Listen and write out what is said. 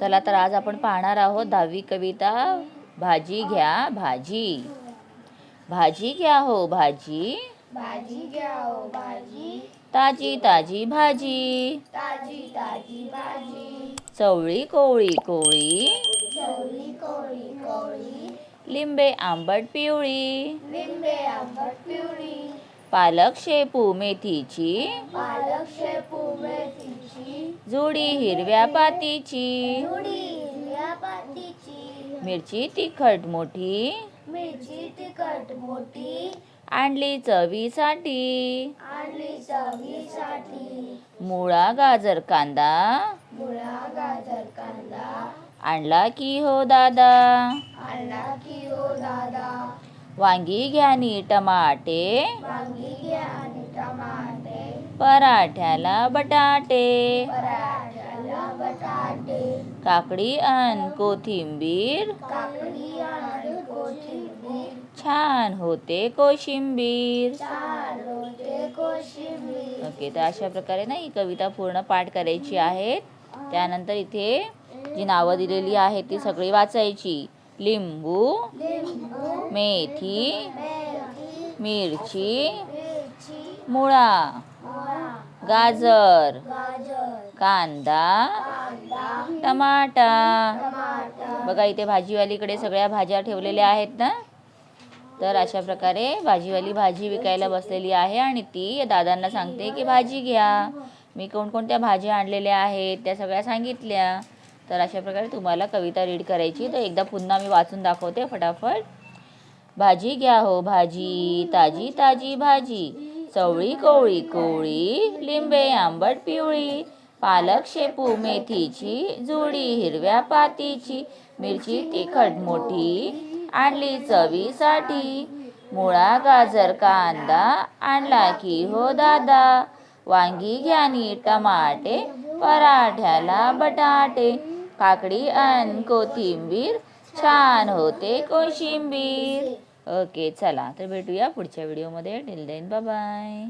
चला तर आज आपण पाहणार आहोत दहावी कविता भाजी घ्या भाजी. भाजी घ्या हो भाजी. भाजी घ्या हो भाजी. ताजी ताजी भाजी. ताजी ताजी भाजी. चवळी कोवळी कोवळी. चवली कोळी कोळी लिंबे आंबट पिवळी. लिंबे आंबट पिवळी. पालक शेपू मेथीची. पालक शेपू मेथीची. जुडी हिरव्या पातीची. मिरची तिखट मोठी. मिरची तिखट मोठी. आणली चवीसाठी. आणली चवीसाठी. मुळा गाजर कांदा. मुळा गाजर कांदा. आणला की हो दादा. आणला की हो दादा. वांगी घ्या नी टमाटे वांगी घ्या पराठ्याला बटाटे. काकडी अन कोथिंबीर. काकडी आणि कोथिंबीर. छान होते कोशिंबीर. ओके तर अशा प्रकारे ना ही कविता पूर्ण पाठ करायची आहेत. त्यानंतर इथे जी नावं दिलेली आहेत ती सगळी वाचायची. लिंबू लिंबू मेथी मिरची मुळा. गाजर कांदा टमाटा. बघा इथे भाजीवालीकडे सगळ्या भाज्या ठेवलेल्या आहेत ना? तर अशा प्रकारे भाजीवाली भाजी विकायला बसलेली आहे आणि ती या दादांना सांगते की भाजी घ्या. मी कोणकोणत्या भाज्या आणलेल्या आहेत त्या सगळ्या सांगितल्या. तर अशा प्रकारे तुम्हाला कविता रीड करायची. तर एकदा पुन्हा मी वाचून दाखवते फटाफट. भाजी घ्या हो भाजी ताजी ताजी भाजी. चवळी कोवळी कोवळी लिंबे आंबट पिवळी पालक शेपू मेथीची जुडी हिरव्या पातीची मिरची तिखट मोठी आणली चवीसाठी. मुळा गाजर कांदा आणला की हो दादा. वांगी घ्यानी टमाटे पराठ्याला बटाटे. काकडी अन कोथिंबीर छान होते कोशिंबीर. ओके चला तर भेटूया पुढच्या व्हिडिओमध्ये. Till then bye